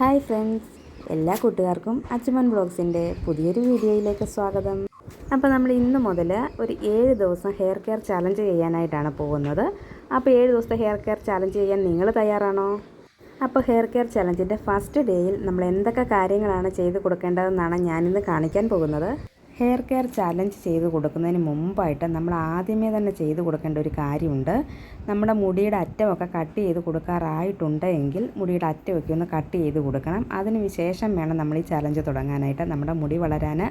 Hi friends എല്ലാ കൂട്ടുകാർക്കും അച്ചുമൻ ബ്ലോഗ്സിന്റെ പുതിയൊരു വീഡിയോയിലേക്ക് സ്വാഗതം. അപ്പോൾ നമ്മൾ ഇന്ന് മുതൽ ഒരു ഏഴ് ദിവസം ഹെയർ കെയർ ചാലഞ്ച് ചെയ്യാനായിട്ടാണ് പോകുന്നത്. അപ്പോൾ ഏഴ് ദിവസത്തെ ഹെയർ കെയർ ചാലഞ്ച് ചെയ്യാൻ നിങ്ങൾ തയ്യാറാണോ? അപ്പോൾ ഹെയർ കെയർ ചലഞ്ചിന്റെ ഫസ്റ്റ് ഡേയിൽ നമ്മൾ എന്തൊക്കെ കാര്യങ്ങളാണ് ചെയ്ത് കൊടുക്കേണ്ടതെന്നാണ് ഞാനിന്ന് കാണിക്കാൻ പോകുന്നത്. ഹെയർ കെയർ ചാലഞ്ച് ചെയ്ത് കൊടുക്കുന്നതിന് മുമ്പായിട്ട് നമ്മൾ ആദ്യമേ തന്നെ ചെയ്ത് കൊടുക്കേണ്ട ഒരു കാര്യമുണ്ട്. നമ്മുടെ മുടിയുടെ അറ്റമൊക്കെ കട്ട് ചെയ്ത് കൊടുക്കാറായിട്ടുണ്ട് എങ്കിൽ മുടിയുടെ അറ്റമൊക്കെ ഒന്ന് കട്ട് ചെയ്ത് കൊടുക്കണം. അതിന് ശേഷം വേണം നമ്മൾ ഈ ചലഞ്ച് തുടങ്ങാനായിട്ട്. നമ്മുടെ മുടി വളരാൻ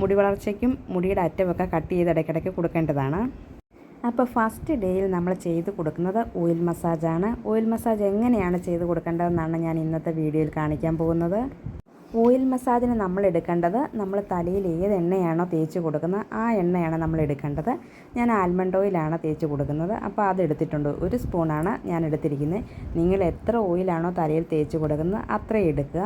മുടി വളർച്ചയ്ക്കും മുടിയുടെ അറ്റമൊക്കെ കട്ട് ചെയ്ത് ഇടയ്ക്കിടയ്ക്ക് കൊടുക്കേണ്ടതാണ്. അപ്പോൾ ഫസ്റ്റ് ഡേയിൽ നമ്മൾ ചെയ്ത് കൊടുക്കുന്നത് ഓയിൽ മസാജാണ് ഓയിൽ മസാജ് എങ്ങനെയാണ് ചെയ്ത് കൊടുക്കേണ്ടതെന്നാണ് ഞാൻ ഇന്നത്തെ വീഡിയോയിൽ കാണിക്കാൻ പോകുന്നത്. ഓയിൽ മസാജിന് നമ്മൾ എടുക്കേണ്ടത് നമ്മൾ തലയിൽ ഏത് എണ്ണയാണോ തേച്ച് കൊടുക്കുന്നത് ആ എണ്ണയാണ് നമ്മൾ എടുക്കേണ്ടത് ഞാൻ ആൽമണ്ട് ഓയിലാണ് തേച്ച് കൊടുക്കുന്നത്. അപ്പോൾ അത് എടുത്തിട്ടുണ്ട് ഒരു സ്പൂണാണ് ഞാൻ എടുത്തിരിക്കുന്നത് നിങ്ങൾ എത്ര ഓയിലാണോ തലയിൽ തേച്ച് കൊടുക്കുന്നത് അത്രയും എടുക്കുക.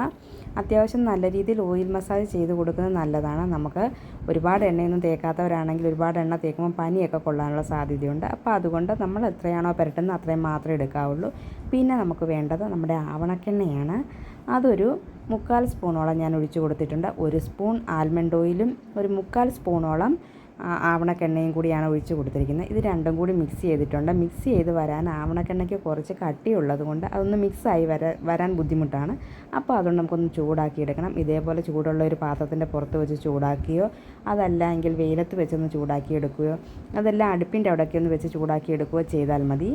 അത്യാവശ്യം നല്ല രീതിയിൽ ഓയിൽ മസാജ് ചെയ്ത് കൊടുക്കുന്നത് നല്ലതാണ്. നമുക്ക് ഒരുപാട് എണ്ണയൊന്നും തേക്കാത്തവരാണെങ്കിൽ ഒരുപാട് എണ്ണ തേക്കുമ്പോൾ പനിയൊക്കെ കൊള്ളാനുള്ള സാധ്യതയുണ്ട്. അപ്പോൾ അതുകൊണ്ട് നമ്മൾ എത്രയാണോ പുരട്ടുന്നത് അത്രയും മാത്രമേ എടുക്കാവുള്ളൂ. പിന്നെ നമുക്ക് വേണ്ടത് നമ്മുടെ ആവണക്കെണ്ണയാണ്. അതൊരു മുക്കാൽ സ്പൂണോളം ഞാൻ ഒഴിച്ചു കൊടുത്തിട്ടുണ്ട്. ഒരു സ്പൂൺ ആൽമണ്ട് ഓയിലും ഒരു മുക്കാൽ സ്പൂണോളം ആവണക്കെണ്ണയും കൂടിയാണ് ഒഴിച്ചു കൊടുത്തിരിക്കുന്നത്. ഇത് രണ്ടും കൂടി മിക്സ് ചെയ്തിട്ടുണ്ട്. മിക്സ് ചെയ്ത് വരാൻ ആവണക്കെണ്ണയ്ക്ക് കുറച്ച് കട്ടിയുള്ളത് കൊണ്ട് അതൊന്ന് മിക്സായി വര വരാൻ ബുദ്ധിമുട്ടാണ്. അപ്പോൾ അതുകൊണ്ട് നമുക്കൊന്ന് ചൂടാക്കി എടുക്കണം ഇതേപോലെ ചൂടുള്ള ഒരു പാത്രത്തിന്റെ പുറത്ത് വെച്ച് ചൂടാക്കിയോ അതല്ല എങ്കിൽ വെയിലത്ത് വെച്ചൊന്ന് ചൂടാക്കി എടുക്കുകയോ അതെല്ലാം അടുപ്പിന്റെ അവിടേക്ക് ഒന്ന് വെച്ച് ചൂടാക്കി എടുക്കുകയോ ചെയ്താൽ മതി.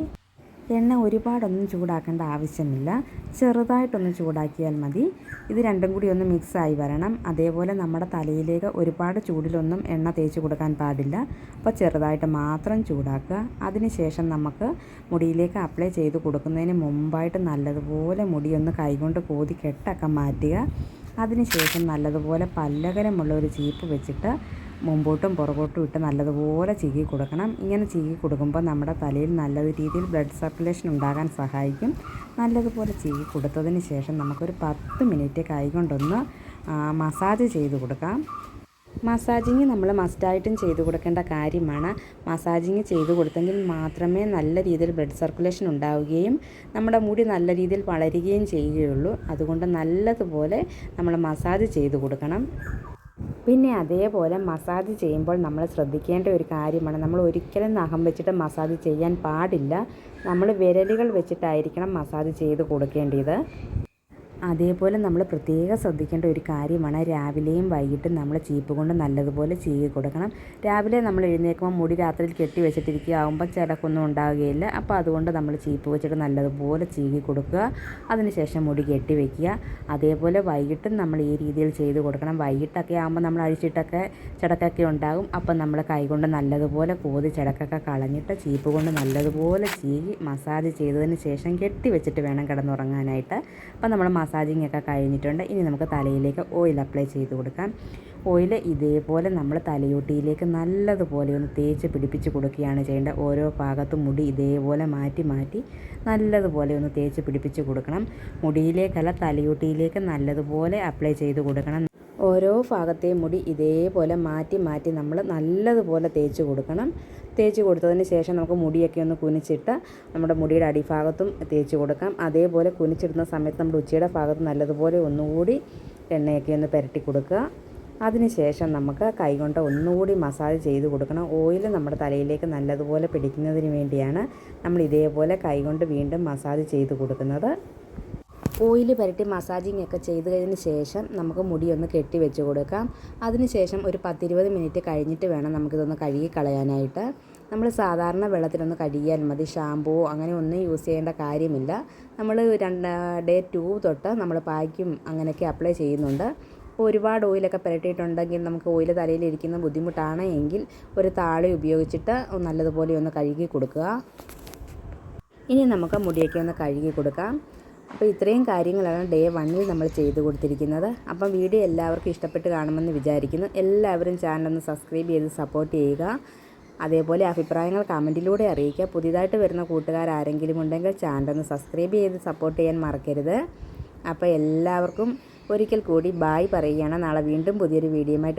എണ്ണ ഒരുപാടൊന്നും ചൂടാക്കേണ്ട ആവശ്യമില്ല. ചെറുതായിട്ടൊന്ന് ചൂടാക്കിയാൽ മതി. ഇത് രണ്ടും കൂടി ഒന്ന് മിക്സായി വരണം. അതേപോലെ നമ്മുടെ തലയിലേക്ക് ഒരുപാട് ചൂടിലൊന്നും എണ്ണ തേച്ച് കൊടുക്കാൻ പാടില്ല. അപ്പോൾ ചെറുതായിട്ട് മാത്രം ചൂടാക്കുക. അതിനുശേഷം നമുക്ക് മുടിയിലേക്ക് അപ്ലൈ ചെയ്ത് കൊടുക്കുന്നതിന് മുമ്പായിട്ട് നല്ലതുപോലെ മുടിയൊന്ന് കൈകൊണ്ട് കോതി കെട്ടൊക്കെ മാറ്റുക. അതിനുശേഷം നല്ലതുപോലെ പല്ലകരമുള്ള ഒരു ചീപ്പ് വെച്ചിട്ട് മുമ്പോട്ടും പുറകോട്ടും ഇട്ട് നല്ലതുപോലെ ചീകി കൊടുക്കണം. ഇങ്ങനെ ചീകി കൊടുക്കുമ്പോൾ നമ്മുടെ തലയിൽ നല്ല രീതിയിൽ ബ്ലഡ് സർക്കുലേഷൻ ഉണ്ടാകാൻ സഹായിക്കും. നല്ലതുപോലെ ചീകി കൊടുത്തതിന് ശേഷം നമുക്കൊരു പത്ത് മിനിറ്റ് കൈകൊണ്ടൊന്ന് മസാജ് ചെയ്ത് കൊടുക്കാം. മസാജിങ് നമ്മൾ മസ്റ്റായിട്ടും ചെയ്തു കൊടുക്കേണ്ട കാര്യമാണ്. മസാജിങ് ചെയ്തു കൊടുത്തെങ്കിൽ മാത്രമേ നല്ല രീതിയിൽ ബ്ലഡ് സർക്കുലേഷൻ ഉണ്ടാവുകയും നമ്മുടെ മുടി നല്ല രീതിയിൽ വളരുകയും ചെയ്യുകയുള്ളൂ. അതുകൊണ്ട് നല്ലതുപോലെ നമ്മൾ മസാജ് ചെയ്തു കൊടുക്കണം. പിന്നെ അതേപോലെ മസാജ് ചെയ്യുമ്പോൾ നമ്മൾ ശ്രദ്ധിക്കേണ്ട ഒരു കാര്യമാണ്. നമ്മൾ ഒരിക്കലും നഖം വെച്ചിട്ട് മസാജ് ചെയ്യാൻ പാടില്ല. നമ്മൾ വിരലുകൾ വെച്ചിട്ടായിരിക്കണം മസാജ് ചെയ്ത് കൊടുക്കേണ്ടത്. അതേപോലെ നമ്മൾ പ്രത്യേകം ശ്രദ്ധിക്കേണ്ട ഒരു കാര്യമാണ് രാവിലെയും വൈകിട്ടും നമ്മൾ ചീപ്പ് കൊണ്ട് നല്ലതുപോലെ ചീകി കൊടുക്കണം. രാവിലെ നമ്മൾ എഴുന്നേൽക്കുമ്പോൾ മുടി രാത്രിയിൽ കെട്ടി വെച്ചിട്ടിരിക്കുക ആകുമ്പോൾ ചിടക്കൊന്നും ഉണ്ടാവുകയില്ല. അപ്പോൾ അതുകൊണ്ട് നമ്മൾ ചീപ്പ് വെച്ചിട്ട് നല്ലതുപോലെ ചീകി കൊടുക്കുക. അതിനുശേഷം മുടി കെട്ടി വെക്കുക. അതേപോലെ വൈകിട്ടും നമ്മൾ ഈ രീതിയിൽ ചെയ്ത് കൊടുക്കണം. വൈകിട്ടൊക്കെ ആകുമ്പോൾ നമ്മൾ അഴിച്ചിട്ടൊക്കെ ചിടക്കൊക്കെ ഉണ്ടാകും. അപ്പം നമ്മൾ കൈകൊണ്ട് നല്ലതുപോലെ കോതി ചിടക്കൊക്കെ കളഞ്ഞിട്ട് ചീപ്പ് കൊണ്ട് നല്ലതുപോലെ ചീകി മസാജ് ചെയ്തതിന് ശേഷം കെട്ടി വെച്ചിട്ട് വേണം കിടന്നുറങ്ങാനായിട്ട്. അപ്പം നമ്മൾ മസാജിങ് ഒക്കെ കഴിഞ്ഞിട്ടുണ്ട്. ഇനി നമുക്ക് തലയിലേക്ക് ഓയിൽ അപ്ലൈ ചെയ്ത് കൊടുക്കാം. ഓയിൽ ഇതേപോലെ നമ്മൾ തലയോട്ടിയിലേക്ക് നല്ലതുപോലെ ഒന്ന് തേച്ച് പിടിപ്പിച്ച് കൊടുക്കുകയാണ് ചെയ്യേണ്ടത്. ഓരോ ഭാഗത്തും മുടി ഇതേപോലെ മാറ്റി മാറ്റി നല്ലതുപോലെ ഒന്ന് തേച്ച് പിടിപ്പിച്ച് കൊടുക്കണം. മുടിയിലേക്കല്ല തലയോട്ടിയിലേക്ക് നല്ലതുപോലെ അപ്ലൈ ചെയ്ത് കൊടുക്കണം. ഓരോ ഭാഗത്തെയും മുടി ഇതേപോലെ മാറ്റി മാറ്റി നമ്മൾ നല്ലതുപോലെ തേച്ച് കൊടുക്കണം. തേച്ച് കൊടുത്തതിന് ശേഷം നമുക്ക് മുടിയൊക്കെ ഒന്ന് കുനിച്ചിട്ട് നമ്മുടെ മുടിയുടെ അടിഭാഗത്തും തേച്ച് കൊടുക്കാം. അതേപോലെ കുനിച്ചിടുന്ന സമയത്ത് നമ്മുടെ ഉച്ചയുടെ ഭാഗത്ത് നല്ലതുപോലെ ഒന്നുകൂടി എണ്ണയൊക്കെ ഒന്ന് പുരട്ടി കൊടുക്കുക. അതിനുശേഷം നമുക്ക് കൈകൊണ്ട് ഒന്നുകൂടി മസാജ് ചെയ്ത് കൊടുക്കണം. ഓയിൽ നമ്മുടെ തലയിലേക്ക് നല്ലതുപോലെ പിടിക്കുന്നതിന് വേണ്ടിയാണ് നമ്മൾ ഇതേപോലെ കൈകൊണ്ട് വീണ്ടും മസാജ് ചെയ്ത് കൊടുക്കുന്നത്. ഓയിൽ പുരട്ടി മസാജിങ് ഒക്കെ ചെയ്ത് കഴിഞ്ഞതിന് ശേഷം നമുക്ക് മുടി ഒന്ന് കെട്ടി വെച്ച് കൊടുക്കാം. അതിനുശേഷം ഒരു പത്തിരുപത് മിനിറ്റ് കഴിഞ്ഞിട്ട് വേണം നമുക്കിതൊന്ന് കഴുകി കളയാനായിട്ട്. നമ്മൾ സാധാരണ വെള്ളത്തിലൊന്ന് കഴുകിയാൽ മതി. ഷാമ്പൂ അങ്ങനെ ഒന്നും യൂസ് ചെയ്യേണ്ട കാര്യമില്ല. നമ്മൾ രണ്ട് ഡേ ടു തൊട്ട് നമ്മൾ പായ്ക്കും അങ്ങനെയൊക്കെ അപ്ലൈ ചെയ്യുന്നുണ്ട്. ഒരുപാട് ഓയിലൊക്കെ പുരട്ടിയിട്ടുണ്ടെങ്കിൽ നമുക്ക് ഓയിൽ തലയിലിരിക്കുന്ന ബുദ്ധിമുട്ടാണ് എങ്കിൽ ഒരു താളി ഉപയോഗിച്ചിട്ട് നല്ലതുപോലെ ഒന്ന് കഴുകി കൊടുക്കുക. ഇനി നമുക്ക് മുടിയൊക്കെ ഒന്ന് കഴുകി കൊടുക്കാം. അപ്പോൾ ഇത്രയും കാര്യങ്ങളാണ് ഡേ വണ്ണിൽ നമ്മൾ ചെയ്തു കൊടുത്തിരിക്കുന്നത്. അപ്പം വീഡിയോ എല്ലാവർക്കും ഇഷ്ടപ്പെട്ട് കാണുമെന്ന് വിചാരിക്കുന്നു. എല്ലാവരും ചാനലൊന്ന് സബ്സ്ക്രൈബ് ചെയ്ത് സപ്പോർട്ട് ചെയ്യുക. അതേപോലെ അഭിപ്രായങ്ങൾ കമന്റിലൂടെ അറിയിക്കുക. പുതിയതായിട്ട് വരുന്ന കൂട്ടുകാർ ആരെങ്കിലും ഉണ്ടെങ്കിൽ ചാനലൊന്ന് സബ്സ്ക്രൈബ് ചെയ്ത് സപ്പോർട്ട് ചെയ്യാൻ മറക്കരുത്. അപ്പോൾ എല്ലാവർക്കും ഒരിക്കൽ കൂടി ബായ് പറയുകയാണ്. നാളെ വീണ്ടും പുതിയൊരു വീഡിയോയുമായിട്ട്